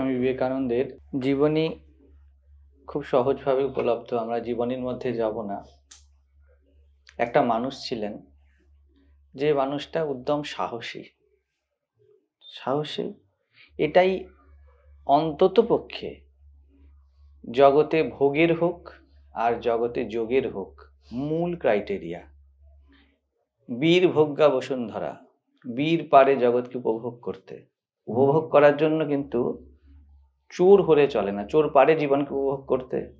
স্বামী বিবেকানন্দের জীবনী খুব সহজভাবে উপলব্ধ, আমরা জীবনীর মধ্যে যাব না। একটা মানুষ ছিলেন, যে মানুষটা উদ্যম সাহসী। সাহসী? এটাই অন্তত পক্ষে জগতে ভোগের হোক আর জগতে যোগের হোক মূল ক্রাইটেরিয়া। বীর ভোগ্যা বসুন্ধরা, বীর পারে জগৎকে উপভোগ করতে। উপভোগ করার জন্য কিন্তু চোর হলে চলে না, চোর পারে জীবনকে উপভোগ করতে।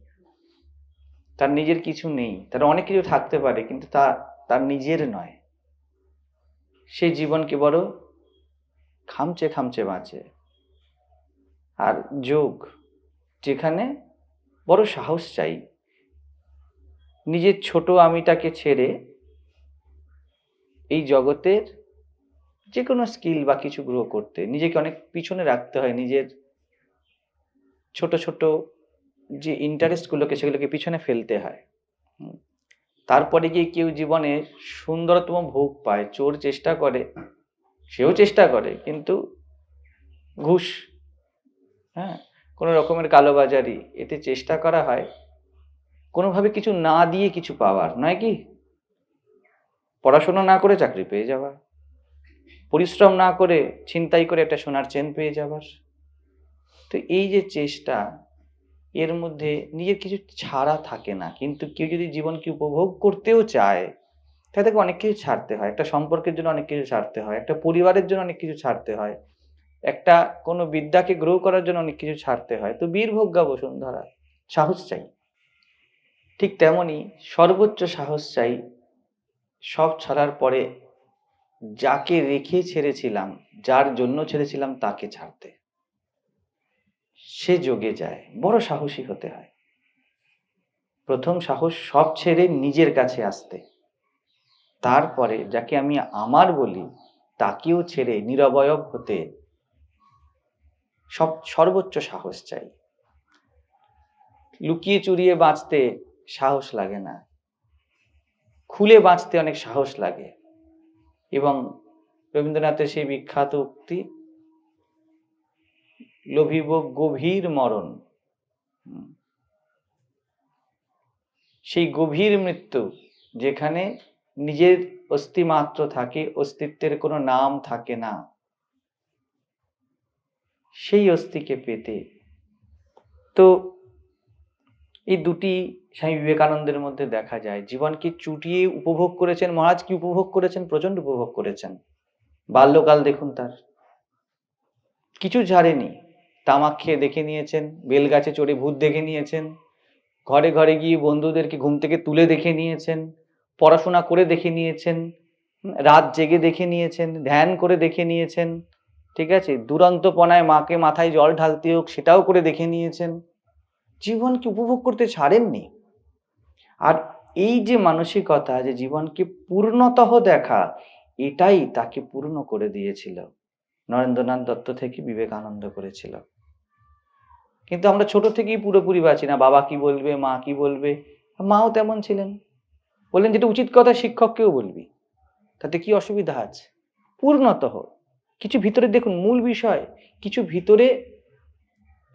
তার নিজের কিছু নেই, তার অনেক কিছু থাকতে পারে, কিন্তু তা, তার নিজের নয়। সে জীবনকে বড় খামচে খামচে বাঁচে। আর যোগ, যেখানে বড় সাহস চাই। নিজের ছোট আমিটাকে ছেড়ে এই জগতের যে কোনো স্কিল বা কিছু গ্রো করতে, নিজেকে অনেক পিছনে রাখতে হয়, নিজের ছোট ছোট যে ইন্টারেস্টগুলোকে সেগুলোকে পিছনে ফেলতে হয়। তারপরে গিয়ে কেউ জীবনে সুন্দরতম ভোগ পায়, চোর চেষ্টা করে, সেও চেষ্টা করে, কিন্তু ঘুষ হ্যাঁ? কোনো রকমের কালোবাজারি, এতে চেষ্টা করা হয়। কোনোভাবে কিছু না দিয়ে কিছু পাওয়ার, নয় কি? পড়াশোনা না করে চাকরি পেয়ে যাওয়া, পরিশ্রম না করে ছিনতাই করে একটা সোনার চেন পেয়ে যাবার তো এই যে চেষ্টা, এর মধ্যে নিজের কিছু ছাড়া থাকে না। কিন্তু কেউ যদি জীবনকে উপভোগ করতেও চায় তাকে অনেক কিছু ছাড়তে হয়। একটা সম্পর্কের জন্য অনেক কিছু ছাড়তে হয়। একটা পরিবারের জন্য অনেক কিছু ছাড়তে হয়। একটা কোনো বিদ্যাকে গ্রো করার জন্য অনেক কিছু ছাড়তে হয়। তো বীরভোগ্যা বসুন্ধরা, সাহস চাই। ঠিক তেমনই সর্বোচ্চ সাহস চাই, সব ছাড়ার পরে যাকে রেখে ছেড়েছিলাম, যার জন্য ছেড়েছিলাম তাকে ছাড়তে। সে যোগে যায়। বড় সাহসী হতে হয়। প্রথম সাহস সব ছেড়ে নিজের কাছে আসতে। তারপরে যাকে আমি আমার বলি, তাকেও ছেড়ে নিরবয়ব হতে সব সর্বোচ্চ সাহস চাই। লুকিয়ে চুরিয়ে বাঁচতে সাহস লাগে না। খুলে বাঁচতে অনেক সাহস লাগে। এবং রবীন্দ্রনাথের সেই বিখ্যাত উক্তি লোভিব গভীর মরণ। সেই গভীর মৃত্যু যেখানে নিজের অস্তিমাত্র থাকে, অস্তিত্বের কোনো নাম থাকে না, সেই অস্থিকে পেতে। তো এই দুটি স্বামী বিবেকানন্দের মধ্যে দেখা যায়। জীবনকে চুটিয়ে উপভোগ করেছেন? মহারাজ কি উপভোগ করেছেন? প্রচণ্ড উপভোগ করেছেন। বাল্যকাল দেখুন তার। কিছু ছাড়েনি তামাক খেয়ে দেখে নিয়েছেন, বেলগাছে চড়ে ভূত দেখে নিয়েছেন, ঘরে ঘরে গিয়ে বন্ধুদেরকে ঘুম থেকে তুলে দেখে নিয়েছেন, পড়াশোনা করে দেখে নিয়েছেন রাত জেগে দেখে নিয়েছেন, ধ্যান করে দেখে নিয়েছেন, ঠিক আছে? দুরন্তপনায় মাকে মাথায় জল ঢালতে হোক সেটাও করে দেখে নিয়েছেন। জীবনকে উপভোগ করতে ছাড়েননি। আর এই যে মানসিকতা, যে জীবনকে পূর্ণতঃ দেখা, এটাই তাকে পূর্ণ করে দিয়েছিল। নরেন্দ্রনাথ দত্ত থেকে বিবেকানন্দ করেছিল। কিন্তু আমরা ছোট থেকেই পুরোপুরি বাঁচি না। বাবা কি বলবে, মা কি বলবে? মাও তেমন ছিলেন। বললেন, যেটা উচিত কথা শিক্ষককেও বলবি। তাতে কি অসুবিধা আছে? পূর্ণতঃ কিছু ভিতরে দেখুন, মূল বিষয়, কিছু ভিতরে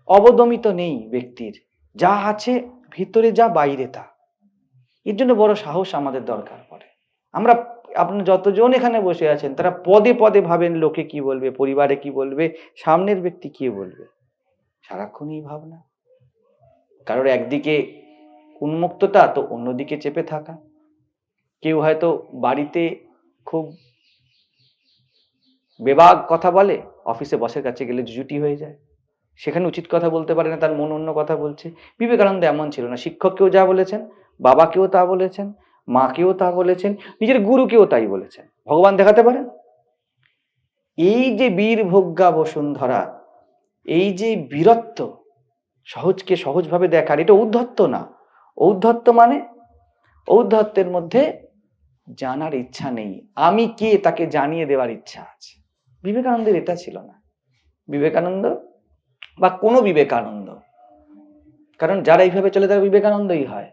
অবদমিত নেই ব্যক্তির। যা আছে, ভিতরে যা, বাইরে তা। এর জন্য বড় সাহস আমাদের দরকার পড়ে। আমরা আপনি যতজন এখানে বসে আছেন, তারা পদে পদে ভাবেন, লোকে কি বলবে, পরিবারে কি বলবে, সামনের ব্যক্তি কি বলবে। সারাক্ষণই ভাবনা। কারোর একদিকে উন্মুক্ততা, তো অন্যদিকে চেপে থাকা। কেউ হয়তো বাড়িতে খুব বেবাগ কথা বলে, অফিসে বসের কাছে গেলে জুটি হয়ে যায়। সেখানে উচিত কথা বলতে পারে না, তার মন অন্য কথা বলছে। বিবেকানন্দ এমন ছিল না, শিক্ষককেও যা বলেছেন, বাবাকেও তা বলেছেন, মাকেও তা বলেছেন, নিজের গুরুকেও তাই বলেছেন। ভগবান দেখাতে পারেন? এই যে বীর ভোগ্যা বসুন্ধরা এই যে বীরত্ব, সহজকে সহজভাবে দেখার, এটা ঔদ্ধত্য না। ঔদ্ধত্য মানে ঔদ্ধত্যের মধ্যে জানার ইচ্ছা নেই। আমি কে তাকে জানিয়ে দেওয়ার ইচ্ছা আছে। বিবেকানন্দের এটা ছিল না। বিবেকানন্দ বা কোনো বিবেকানন্দ। কারণ যারা এইভাবে চলে তারা বিবেকানন্দই হয়।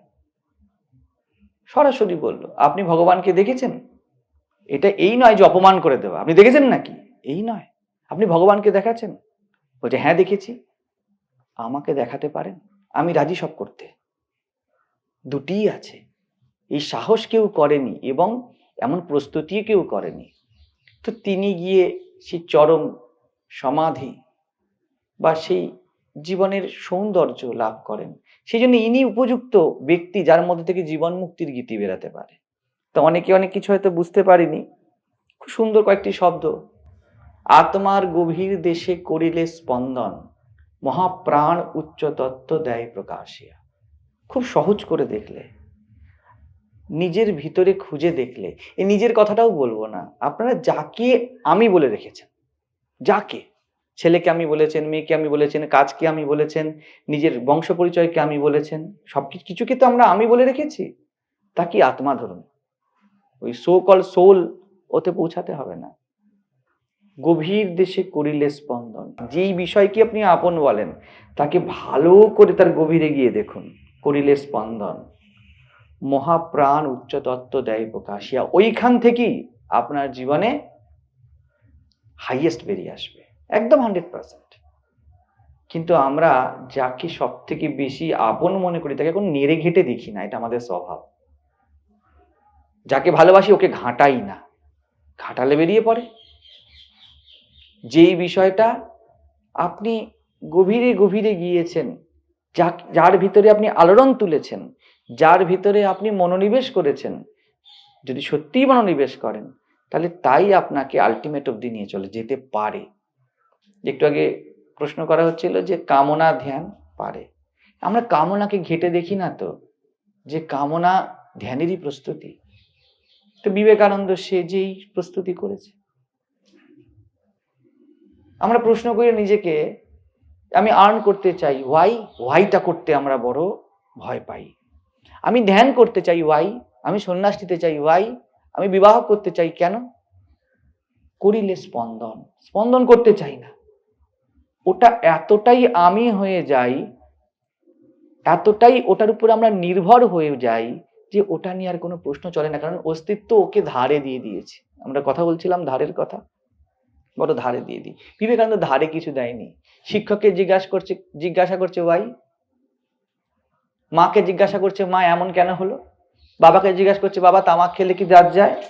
সরাসরি বলল, আপনি ভগবানকে দেখেছেন? এটা এই নয় যে অপমান করে দেওয়া। আপনি দেখেছেন নাকি? এই নয়। আপনি ভগবানকে দেখাচ্ছেন? বলছে হ্যাঁ দেখেছি। আমাকে দেখাতে পারেন? আমি রাজি সব করতে। দুটিই আছে। এই সাহস কেউ করেনি এবং এমন প্রস্তুতি কেউ করেনি। তো তিনি গিয়ে সেই চরম সমাধি বা সেই জীবনের সৌন্দর্য লাভ করেন। সেই জন্য ইনি উপযুক্ত ব্যক্তি যার মধ্যে থেকে জীবন মুক্তির গীতি বেরাতে পারে। তো অনেকে অনেক কিছু হয়তো বুঝতে পারিনি। খুব সুন্দর কয়েকটি শব্দ আত্মার গভীর দেশে করিলে স্পন্দন, মহাপ্রাণ উচ্চ তত্ত্ব দেয় প্রকাশিয়া। খুব সহজ করে দেখলে। নিজের ভিতরে খুঁজে দেখলে। এই নিজের কথাটাও বলব না। আপনারা যাকে আমি বলে রেখেছেন, যাকে, ছেলেকে আমি বলেছেন, মেয়েকে আমি বলেছেন, কাজকে আমি বলেছেন, নিজের বংশ পরিচয়কে আমি বলেছেন সব কিছু কিছুকে তো আমরা আমি বলে রেখেছি। তা কি আত্মা ধরুন ওই সো কল সোল ওতে পৌঁছাতে হবে না। গভীর দেশে করিলে স্পন্দন। যেই বিষয়কে আপনি আপন বলেন, তাকে ভালো করে তার গভীরে গিয়ে দেখুন, করিলে স্পন্দন। মহাপ্রাণ উচ্চ তত্ত্ব দেয় প্রকাশিয়া। ওইখান থেকেই আপনার জীবনে হাইয়েস্ট বেরিয়ে আসবে, একদম হান্ড্রেড পার্সেন্ট কিন্তু আমরা যাকে সব থেকে বেশি আপন মনে করি, তাকে এখন নেড়ে ঘেটে দেখি না, এটা আমাদের স্বভাব। যাকে ভালোবাসি, ওকে ঘাঁটাই না। ঘাঁটালে বেরিয়ে পড়ে। যেই বিষয়টা আপনি গভীরে গভীরে গিয়েছেন যার ভিতরে আপনি আলোড়ন তুলেছেন, যার ভিতরে আপনি মনোনিবেশ করেছেন, যদি সত্যিই মনোনিবেশ করেন, তাহলে তাই আপনাকে আলটিমেট অব্দি নিয়ে চলে যেতে পারে। একটু আগে প্রশ্ন করা হচ্ছিল যে কামনা ধ্যান পারে। আমরা কামনাকে ঘেটে দেখি না তো, যে কামনা ধ্যানেরই প্রস্তুতি। তো বিবেকানন্দ সে যেই প্রস্তুতি করেছে। আমরা প্রশ্ন করি নিজেকে, আমি আর্ন করতে চাই ওয়াই ওয়াইটা করতে আমরা বড় ভয় পাই। আমি ধ্যান করতে চাই ওয়াই আমি সন্ন্যাস নিতে চাই ওয়াই আমি বিবাহ করতে চাই কেন? করিলে স্পন্দন। স্পন্দন করতে চাই না। ওটা এতটাই আমি হয়ে যাই, এতটাই ওটার উপর আমরা নির্ভর হয়ে যাই যে ওটা নিয়ে আর কোনো প্রশ্ন চলে না, কারণ অস্তিত্ব ওকে ধারে দিয়ে দিয়েছে। আমরা কথা বলছিলাম ধারের কথা। বড় ধারে দিয়ে দিই। বিবেকানন্দ ধারে কিছু দেয়নি। শিক্ষককে জিজ্ঞাসা করছে জিজ্ঞাসা করছে ভাই মাকে জিজ্ঞাসা করছে, মা, এমন কেন হলো? বাবাকে জিজ্ঞাসা করছে, বাবা, তামাক খেলে কি দাঁত যায়?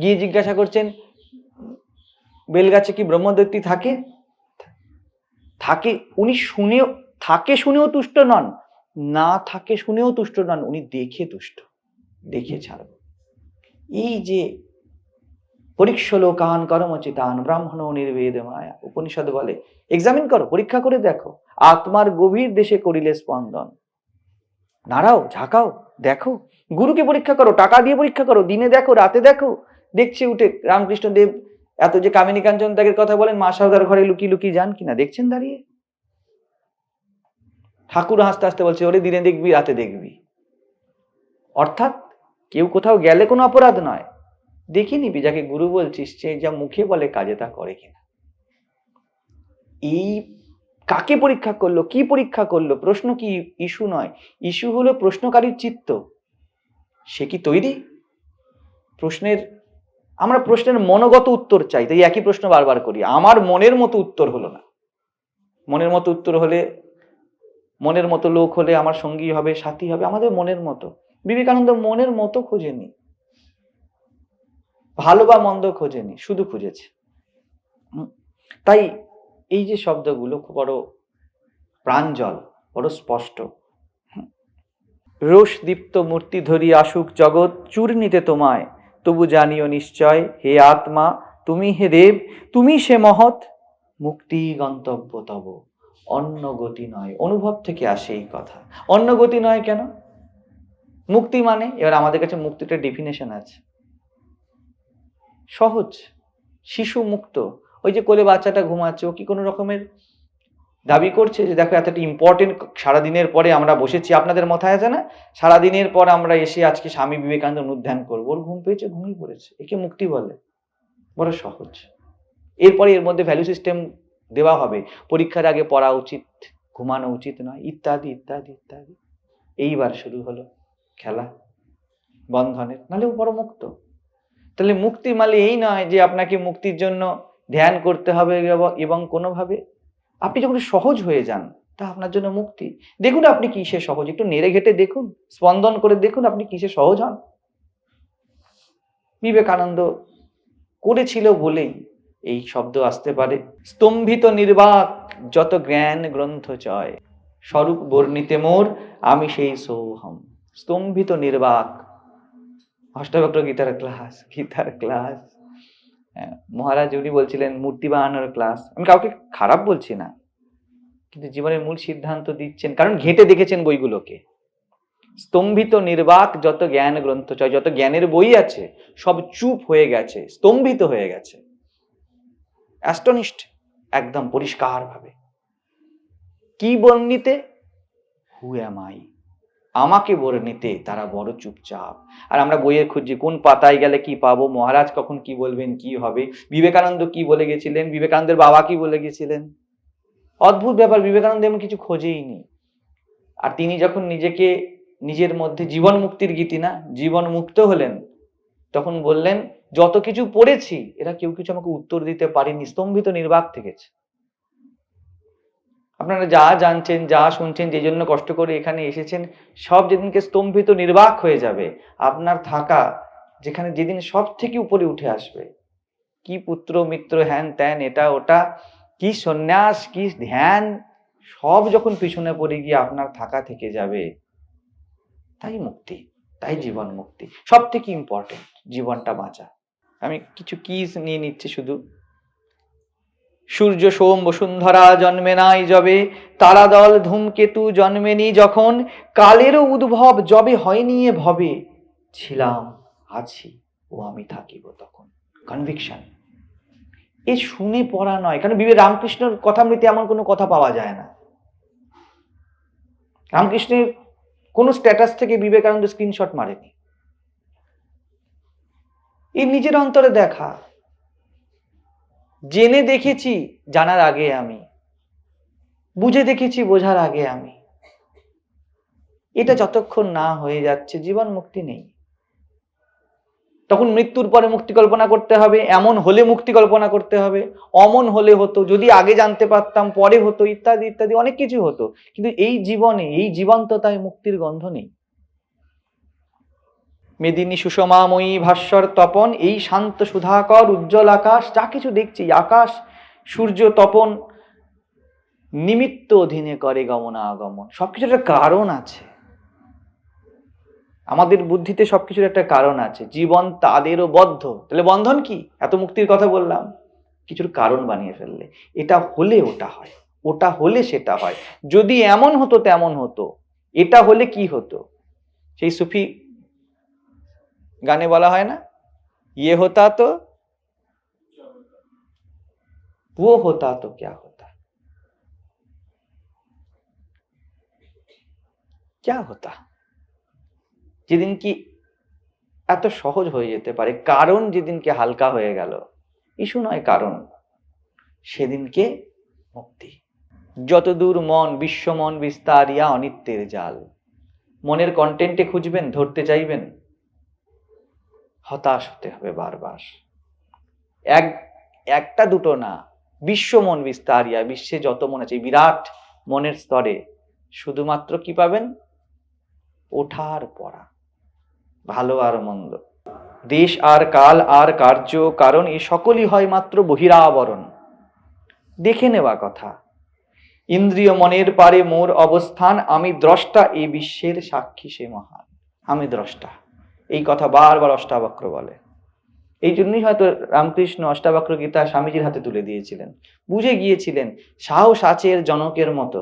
গিয়ে জিজ্ঞাসা করছেন, বেলগাছে কি ব্রহ্মদৈত্যী থাকে? থাকে, উনি শুনেও, থাকে শুনেও তুষ্ট নন। না থাকে শুনেও তুষ্ট নন, উনি দেখে তুষ্ট। দেখে ছাড়ব এই যে পরীক্ষলোকান কর্মচিতান ব্রাহ্মণ নির্বেদ মায়া। উপনিষদ বলে এক্সামিন করো, পরীক্ষা করে দেখো। আত্মার গভীর দেশে করিলে স্পন্দন। নাড়াও, ঝাঁকাও, দেখো। গুরুকে পরীক্ষা করো, টাকা দিয়ে পরীক্ষা করো, দিনে দেখো, রাতে দেখো। দেখছে উঠে রামকৃষ্ণ দেব এত যে কামিনী কাঞ্চন ত্যাগের কথা বলেন, মা সাউদার ঘরে লুকিয়ে লুকিয়ে যান কিনা? দেখছেন দাঁড়িয়ে? ঠাকুর হাসতে হাসতে বলছে, ওরে, দিনে দেখবি, রাতে দেখবি। অর্থাৎ কেউ কোথাও গেলে কোনো অপরাধ নয়। দেখে নিবি যাকে গুরু বলছিস সে যা মুখে বলে কাজে তা করে কিনা। এই কাকে পরীক্ষা করল, কি পরীক্ষা করল? প্রশ্ন কি ইস্যু নয়। ইস্যু হলো প্রশ্নকারীর চিত্ত। সে কি তৈরি? প্রশ্নের, আমরা প্রশ্নের মনোগত উত্তর চাই, তাই একই প্রশ্ন বারবার করি। আমার মনের মতো উত্তর হলো না। মনের মতো উত্তর হলে, মনের মতো লোক হলে আমার সঙ্গী হবে, সাথী হবে, আমাদের মনের মতো। বিবেকানন্দ মনের মতো খোঁজেনি ভালো বা মন্দ খোঁজেনি শুধু খুঁজেছে। তাই এই যে শব্দগুলো খুব বড় প্রাঞ্জল বড় স্পষ্ট। রোষ দীপ্ত মূর্তি ধরি আসুক জগৎ, চূর্ণিতে তোমায়, তবু জানিও নিশ্চয়, হে আত্মা, তুমি হে দেব, তুমি সে মহৎ। মুক্তি গন্তব্য তব, অন্য গতি নয়। অনুভব থেকে আসে এই কথা। অন্য গতি নয় কেন? মুক্তি মানে এবার আমাদের কাছে মুক্তিটার ডেফিনেশন আছে। সহজ শিশু মুক্ত ওই যে কোলে বাচ্চাটা ঘুমাচ্ছে, ও কি কোনো রকমের দাবি করছে যে, দেখো, এতটা ইম্পর্টেন্ট সারাদিনের পরে আমরা বসেছি। আপনাদের মাথায় আছে না? সারাদিনের পর আমরা এসে আজকে স্বামী বিবেকানন্দ অনুধ্যান করব। ওর ঘুম পেয়েছে, ঘুমিয়ে পড়েছে। একে মুক্তি বলে। বড় সহজ। এরপরে এর মধ্যে ভ্যালু সিস্টেম দেওয়া হবে। পরীক্ষার আগে পড়া উচিত, ঘুমানো উচিত নয়। ইত্যাদি ইত্যাদি ইত্যাদি। এইবার শুরু হলো খেলা, বন্ধনের। নাহলে ও বড় মুক্ত। তাহলে মুক্তি মানে এই নয় যে আপনাকে মুক্তির জন্য ধ্যান করতে হবে এবং- কোনোভাবে। আপনি যখন সহজ হয়ে যান, তা আপনার জন্য মুক্তি। দেখুন আপনি কিসে সহজ। একটু নেড়ে ঘেটে দেখুন, স্পন্দন করে দেখুন আপনি কিসে সহজ হন। বিবেকানন্দ করেছিল বলেই এই শব্দ আসতে পারে। স্তম্ভিত নির্বাক, যত জ্ঞান গ্রন্থ চয়, স্বরূপ বর্ণিতে মোর, আমি সেই সৌহম। স্তম্ভিত নির্বাক অষ্টাবক্র গীতার ক্লাস গীতার ক্লাস। হ্যাঁ, মহারাজ উনি বলছিলেন মূর্তি বানানোর ক্লাস। আমি কাউকে খারাপ বলছি না কিন্তু জীবনের মূল সিদ্ধান্ত দিচ্ছেন কারণ ঘেঁটে দেখেছেন বইগুলোকে। স্তম্ভিত নির্বাক যত জ্ঞান গ্রন্থ চয় যত জ্ঞানের বই আছে সব চুপ হয়ে গেছে স্তম্ভিত হয়ে গেছে। অ্যাস্টনিস্ট একদম পরিষ্কারভাবে। কি বর্ণিতে? হু এম আই আমাকে বলে নিতে, তারা বড় চুপচাপ। আর আমরা বইয়ে খুঁজছি, কোন পাতায় গেলে কি পাবো? মহারাজ কখন কি বলবেন, কি হবে? বিবেকানন্দ কি বলে গেছিলেন? বিবেকানন্দের বাবা কি বলে গেছিলেন? অদ্ভুত ব্যাপার, বিবেকানন্দ এমন কিছু খোঁজেইনি। আর তিনি যখন নিজেকে, নিজের মধ্যে জীবন মুক্তির গীতি না, জীবন মুক্ত হলেন, তখন বললেন, যত কিছু পড়েছি, এরা কেউ কিছু আমাকে উত্তর দিতে পারেনি, স্তম্ভিত নির্বাক থেকেছে। আপনারা যা জানছেন, যা শুনছেন, যে জন্য কষ্ট করে এখানে এসেছেন, সব যেদিনকে স্তম্ভিত নির্বাক হয়ে যাবে, আপনার থাকা, যেখানে যেদিন সব থেকে উপরে উঠে আসবে। কি পুত্র, মিত্র, হ্যান, ত্যান, এটা, ওটা, কি সন্ন্যাস, কি ধ্যান, সব যখন পিছনে পড়ে গিয়ে আপনার থাকা থেকে যাবে। তাই মুক্তি, তাই জীবন মুক্তি সব থেকে ইম্পর্টেন্ট জীবনটা বাঁচা। আমি কিছু কিস নিয়ে নিচ্ছি শুধু। সূর্য সোম বসুন্ধরা জন্মে নাই যবে, তারাদল ধূমকেতু জন্মেনি যখন কালেরও উদ্ভব যবে হয়নি এ ভবে। ছিলাম, আছি ও আমি থাকিব তখন। কনভিকশন এ শুনে পড়া নয় কারণ বিবে রামকৃষ্ণর কথামৃতে এমন কোনো কথা পাওয়া যায় না। রামকৃষ্ণের কোনো স্ট্যাটাস থেকে বিবেকানন্দ স্ক্রিনশট মারেনি। এই নিজের অন্তরে দেখা। জেনে দেখেছি জানার আগে আমি। বুঝে দেখেছি বোঝার আগে আমি। এটা যতক্ষণ না হয়ে যাচ্ছে, জীবন মুক্তি নেই। তখন মৃত্যুর পরে মুক্তি কল্পনা করতে হবে, এমন হলে মুক্তি কল্পনা করতে হবে, অমন হলে হতো, যদি আগে জানতে পারতাম, পরে হতো, ইত্যাদি ইত্যাদি, অনেক কিছু হতো। কিন্তু এই জীবনে, এই জীবন্ততায় মুক্তির গন্ধ নেই। মেদিনী সুষমাময়ী ভাস্বর তপন, এই শান্ত সুধাকর উজ্জ্বল আকাশ, যা কিছু দেখছি, আকাশ, সূর্য তপন নিমিত্ত অধীনে করে গমনাগমন। সবকিছুর একটা কারণ আছে। আমাদের বুদ্ধিতে সবকিছুর একটা কারণ আছে। জীবন তাদেরও বদ্ধ। তাহলে বন্ধন কি? এত মুক্তির কথা বললাম। কিছুর কারণ বানিয়ে ফেললে। এটা হলে ওটা হয়। ওটা হলে সেটা হয়। যদি এমন হতো, তেমন হতো। এটা হলে কি হতো? সেই সুফি গানে বলা হয় না ইয়ে হতা তো वो होता तो क्या होता क्या होता যেদিন কি এত সহজ হয়ে যেতে পারে কারণ যেদিনকে হালকা হয়ে গেল ইস্যু নয় কারণ সেদিনকে মুক্তি যতদূর মন বিশ্ব মন বিস্তারিয়া অনিত্যের জাল মনের কন্টেন্টে খুঁজবেন ধরতে চাইবেন হতাশ হতে হবে বারবার। এক, একটা দুটো না, বিশ্ব মন বিস্তারিয়া বিশ্বে যত মন আছে বিরাট মনের স্তরে শুধুমাত্র কি পাবেন? ওঠার পড়া। ভালো আর মন্দ। দেশ আর কাল আর কার্য, কারণ এ সকলই হয় মাত্র বহিরাবরণ। দেখে নেওয়া কথা। ইন্দ্রিয় মনের পারে মোর অবস্থান, আমি দ্রষ্টা এই বিশ্বের সাক্ষী সে মহান। আমি দ্রষ্টা। এই কথা বারবার অষ্টাবক্র বলে। এই জন্যই হয়তো রামকৃষ্ণ অষ্টাবক্র গীতা স্বামীজির হাতে তুলে দিয়েছিলেন। বুঝে গিয়েছিলেন সাহস আছে জনকের মতো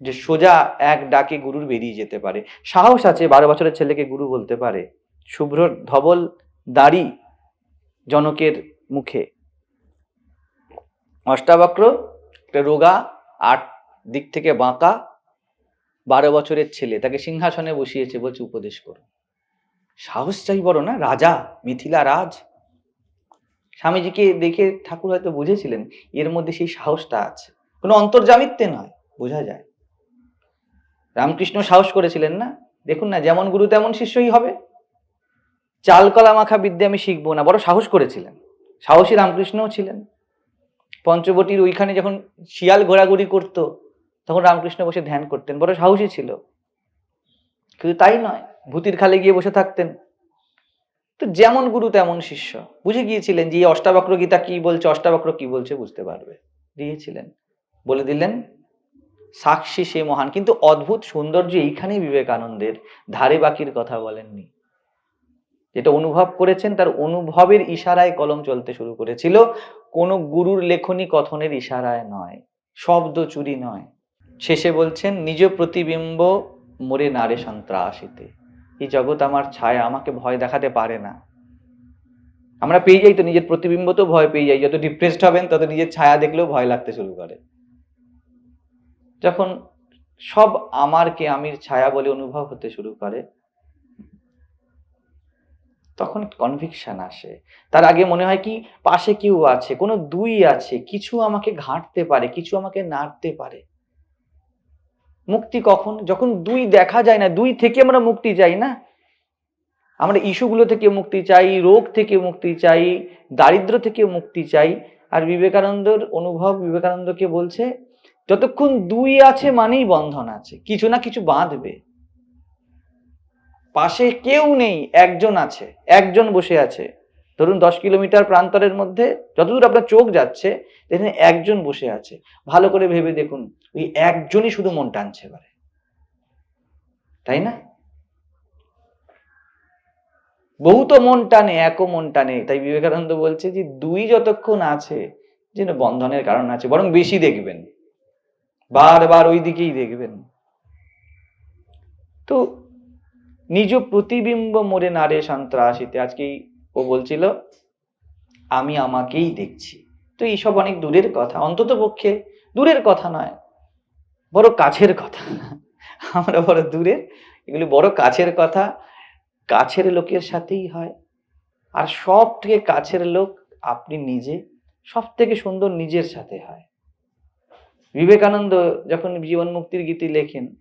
যে সোজা এক ডাকে গুরুর বেরিয়ে যেতে পারে। সাহস আছে বারো বছরের ছেলেকে গুরু বলতে পারে। শুভ্র ধবল দাড়ি জনকের মুখে। অষ্টাবক্র একটা রোগা, আট দিক থেকে বাঁকা, বারো বছরের ছেলে। তাকে সিংহাসনে বসিয়েছে, বলছে, উপদেশ করো। সাহস চাই বড় না, রাজা, মিথিলা রাজ। স্বামীজিকে দেখে ঠাকুর হয়তো বুঝেছিলেন, এর মধ্যে সেই সাহসটা আছে। কোনো অন্তর্জামিত্বে নয়, বোঝা যায়। রামকৃষ্ণ সাহস করেছিলেন না, দেখুন না, যেমন গুরু তেমন শিষ্যই হবে। চালকলা মাখা বিদ্যা আমি শিখব না, বড় সাহস করেছিলেন। সাহসী রামকৃষ্ণও ছিলেন। পঞ্চবটির ওইখানে যখন শিয়াল ঘোরাঘুরি করতো, তখন রামকৃষ্ণ বসে ধ্যান করতেন, বড় সাহসী ছিল। কিন্তু তাই নয়, ভূতির খালে গিয়ে বসে থাকতেন। তো যেমন গুরু তেমন শিষ্য। বুঝে গিয়েছিলেন যে এই অষ্টাবক্র গীতা কি বলছে, অষ্টাবক্র কি বলছে বুঝতে পারবে। দিয়েছিলেন। বলে দিলেন, সাক্ষী সে মহান। কিন্তু অদ্ভুত সৌন্দর্য এইখানেই বিবেকানন্দের ধারে বাকির কথা বলেননি। যেটা অনুভব করেছেন, তার অনুভবের ইশারায় কলম চলতে শুরু করেছিল। কোনো গুরুর লেখনী কথনের ইশারায় নয়, শব্দ চুরি নয়। শেষে বলছেন, নিজ প্রতিবিম্ব মরে নারে সন্ত্রাসিতে। এই জগৎ আমার ছায়া, আমাকে ভয় দেখাতে পারে না। আমরা পেয়ে যাই তো নিজের প্রতিবিম্ব তো ভয় পেয়ে যাই। যত ডিপ্রেসড হবেন, তত নিজের ছায়া দেখলেও ভয় লাগতে শুরু করে। যখন সব আমারকে আমির ছায়া বলে অনুভব হতে শুরু করে, তখন কনভিকশন আসে। তার আগে মনে হয় কি, পাশে কেউ আছে, কোনো দুই আছে, কিছু আমাকে ঘাঁটতে পারে, কিছু আমাকে নাড়তে পারে। মুক্তি কখন? যখন দুই দেখা যায় না, দুই থেকে আমরা মুক্তি চাই না। আমরা ইস্যুগুলো থেকে মুক্তি চাই, রোগ থেকে মুক্তি চাই, দারিদ্র থেকে মুক্তি চাই। আর বিবেকানন্দর অনুভব বিবেকানন্দকে বলছে, যতক্ষণ দুই আছে মানেই বন্ধন আছে, কিছু না কিছু বাঁধবে। পাশে কেউ নেই, একজন আছে, একজন বসে আছে। ধরুন দশ কিলোমিটার প্রান্তরের মধ্যে যতদূর আপনার চোখ যাচ্ছে, দেখুন একজন বসে আছে। ভালো করে ভেবে দেখুন, ওই একজনই শুধু মন টানছে এবারে। তাই না? বহুত মন টানে, একও মন টানে। তাই বিবেকানন্দ বলছে যে, দুই যতক্ষণ আছে, যেন বন্ধনের কারণ আছে, বরং বেশি দেখবেন। বারবার ওই দিকেই দেখবেন। তো নিজ প্রতিবিম্ব মোরে নারে সন্ত্রাসিতে আজকেই ও বলছিল, আমি আমাকেই দেখছি। তো এইসব অনেক দূরের কথা, অন্তত পক্ষে দূরের কথা নয়, বড় কাছের কথা। আমরা বড় দূরের, এগুলি বড় কাছের কথা, কাছের লোকের সাথেই হয়। আর সব থেকে কাছের লোক আপনি নিজে সব থেকে সুন্দর নিজের সাথে হয়। বিবেকানন্দ যখন জীবন মুক্তির গীতি লেখেন,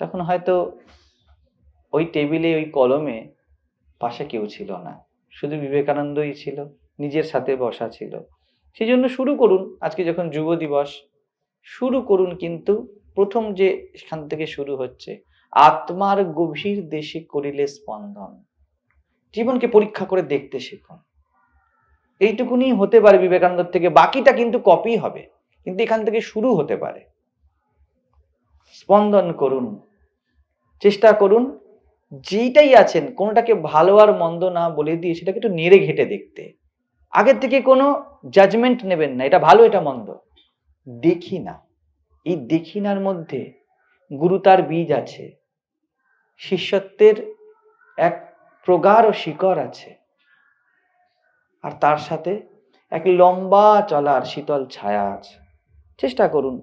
তখন হয়তো ওই টেবিলে, ওই কলমে পাশে কেউ ছিল না। শুধু বিবেকানন্দই ছিল, নিজের সাথে বসা ছিল। সেই জন্য শুরু করুন, আজকে যখন যুব দিবস, শুরু করুন কিন্তু প্রথম যে এখান থেকে শুরু হচ্ছে, আত্মার গভীর দেশে করিলে স্পন্দন। জীবনকে পরীক্ষা করে দেখতে শিখুন। এইটুকুনি হতে পারে বিবেকানন্দ থেকে, বাকিটা কিন্তু কপি হবে, কিন্তু এখান থেকে শুরু হতে পারে। স্পন্দন করুন, চেষ্টা করুন যেইটাই আছেন, কোনোটাকে ভালো আর মন্দ না বলে দিয়ে সেটাকে একটু নেড়ে ঘেটে দেখতে। আগের থেকে কোনো জাজমেন্ট নেবেন না, এটা ভালো, এটা মন্দ। দেখি না এই দেখি নার মধ্যে গুরুতার বীজ আছে। শিষ্যত্বের এক প্রগাঢ় শিকড় আছে। আর তার সাথে এক লম্বা চলার শীতল ছায়া আছে। চেষ্টা করুন।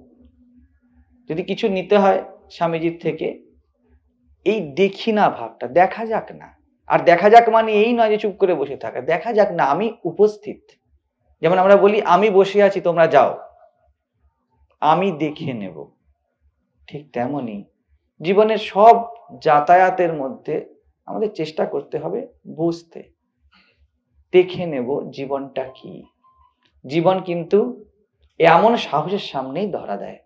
যদি কিছু নিতে হয় স্বামীজির থেকে এই দেখি না ভাবটা, দেখা যাক না। আর দেখা যাক মানে এই নয় যে চুপ করে বসে থাকা, দেখা যাক না, আমি উপস্থিত। যেমন আমরা বলি, আমি বসে আছি, তোমরা যাও। আমি দেখে নেব। ঠিক তেমনই জীবনের সব যাতায়াতের মধ্যে আমাদের চেষ্টা করতে হবে বুঝতে। দেখে নেব জীবনটা কি। জীবন কিন্তু এমন সাহসের সামনেই ধরা দেয়।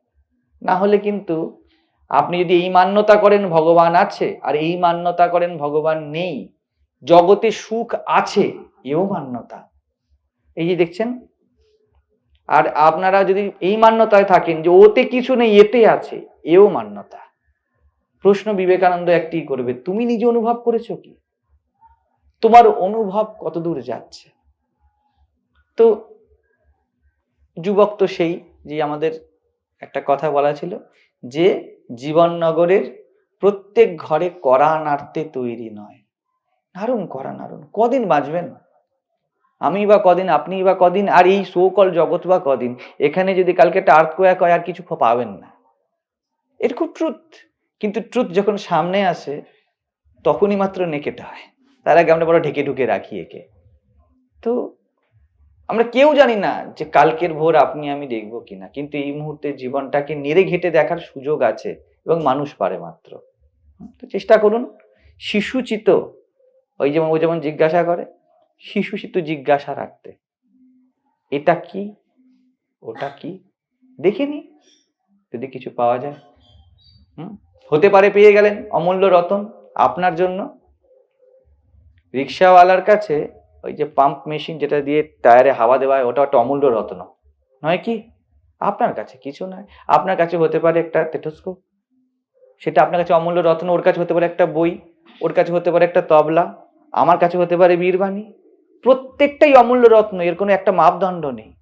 না হলে কিন্তু আপনি যদি এই মান্যতা করেন ভগবান আছে, আর এই মান্যতা করেন ভগবান নেই, জগতে সুখ আছে, এও মান্যতা। এই যে দেখছেন? আর আপনারা যদি এই মান্যতায় থাকেন যে ওতে কিছু নেই, এতে আছে, এও মান্যতা। প্রশ্ন বিবেকানন্দ একটি করবে, তুমি নিজে অনুভব করেছ কি? তোমার অনুভব কত দূর যাচ্ছে? তো যুবক তো সেই যে আমাদের একটা কথা বলা ছিল যে জীবননগরের প্রত্যেক ঘরে করা নাড়তে তৈরি নয়। নাড়ুন করা নাড়ুন। কদিন বাঁচবেন? আমি বা কদিন, আপনি বা কদিন, আর এই সোকল জগৎ বা কদিন, এখানে যদি কালকে একটা আর্থ কোয়াক হয়, আর কিছু পাবেন না। এর খুব ট্রুথ কিন্তু ট্রুথ যখন সামনে আসে, তখনই মাত্র নেকেটা হয়। তার আগে আমরা বড় ঢেকে ঢুকে রাখি একে। তো আমরা কেউ জানি না যে কালকের ভোর আপনি, আমি দেখব কিনা। কিন্তু এই মুহূর্তে জীবনটাকে নেড়ে ঘেটে দেখার সুযোগ আছে এবং মানুষ পারে মাত্র। তো চেষ্টা করুন। শিশুচিত, ওই যেমন, ও যেমন জিজ্ঞাসা করে, শিশুচিত জিজ্ঞাসা রাখতে। এটা কি? ওটা কি? দেখিনি যদি কিছু পাওয়া যায়। হুম, হতে পারে পেয়ে গেলেন অমূল্য রতন আপনার জন্য। রিক্সাওয়ালার কাছে ওই যে পাম্প মেশিন যেটা দিয়ে টায়ারে হাওয়া দেওয়া হয় ওটা একটা অমূল্য রত্ন। নয় কি? আপনার কাছে কিছু নয়। আপনার কাছে হতে পারে একটা টেটোস্কোপ সেটা আপনার কাছে অমূল্য রত্ন, ওর কাছে হতে পারে একটা বই, ওর কাছে হতে পারে একটা তবলা, আমার কাছে হতে পারে বীরবাণী। প্রত্যেকটাই অমূল্য রত্ন, এর কোনো একটা মাপদণ্ড নেই।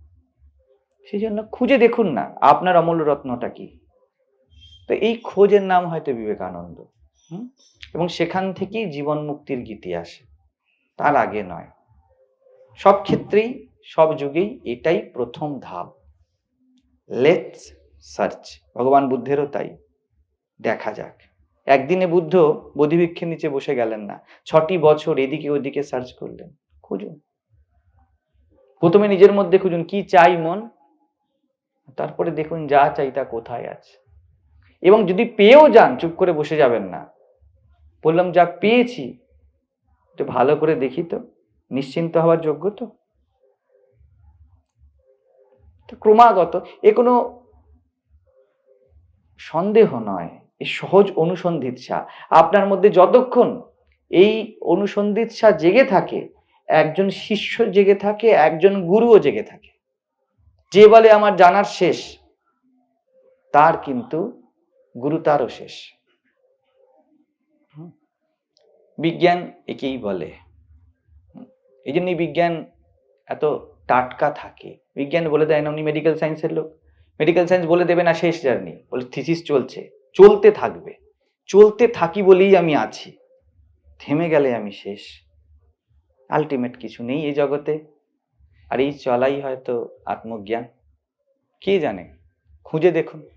সেই জন্য খুঁজে দেখুন না, আপনার অমূল্য রত্নটা কি। তো এই খোঁজের নাম হয়তো বিবেকানন্দ, হুম? এবং সেখান থেকেই জীবন মুক্তির গীতি আসে। তার আগে নয়। সব ক্ষেত্রেই, সব যুগেই এটাই প্রথম ধাপ। লেটস সার্চ ভগবান বুদ্ধেরও তাই। দেখা যাক। একদিনে বুদ্ধ বোধিবৃক্ষের নিচে বসে গেলেন না। ছটি বছর এদিকে ওদিকে সার্চ করলেন। খুঁজুন। প্রথমে নিজের মধ্যে খুঁজুন, কি চাই মন? তারপরে দেখুন যা চাই তা কোথায় আছে। এবং যদি পেয়েও যান, চুপ করে বসে যাবেন না। বললাম যা পেয়েছি। একটু ভালো করে দেখি তো। নিশ্চিন্ত হওয়ার যোগ্য তো? ক্রমাগত এ কোনো সন্দেহ নয়, এ সহজ অনুসন্ধিৎসা আপনার মধ্যে যতক্ষণ এই অনুসন্ধিৎসা জেগে থাকে, একজন শিষ্য জেগে থাকে, একজন গুরুও জেগে থাকে। যে বলে আমার জানার শেষ, তার কিন্তু গুরু তারও শেষ। বিজ্ঞান একেই বলে। এই জন্যই বিজ্ঞান এত টাটকা থাকে। বিজ্ঞান বলে দেয় না উনি মেডিকেল সায়েন্সের লোক। মেডিকেল সায়েন্স বলে দেবে না শেষ জার্নি। বলে থিসিস চলছে। চলতে থাকবে। চলতে থাকি বলেই আমি আছি। থেমে গেলে আমি শেষ। আলটিমেট কিছু নেই এই জগতে। আর এই চলাই হয়তো আত্মজ্ঞান। কে জানে? খুঁজে দেখুন।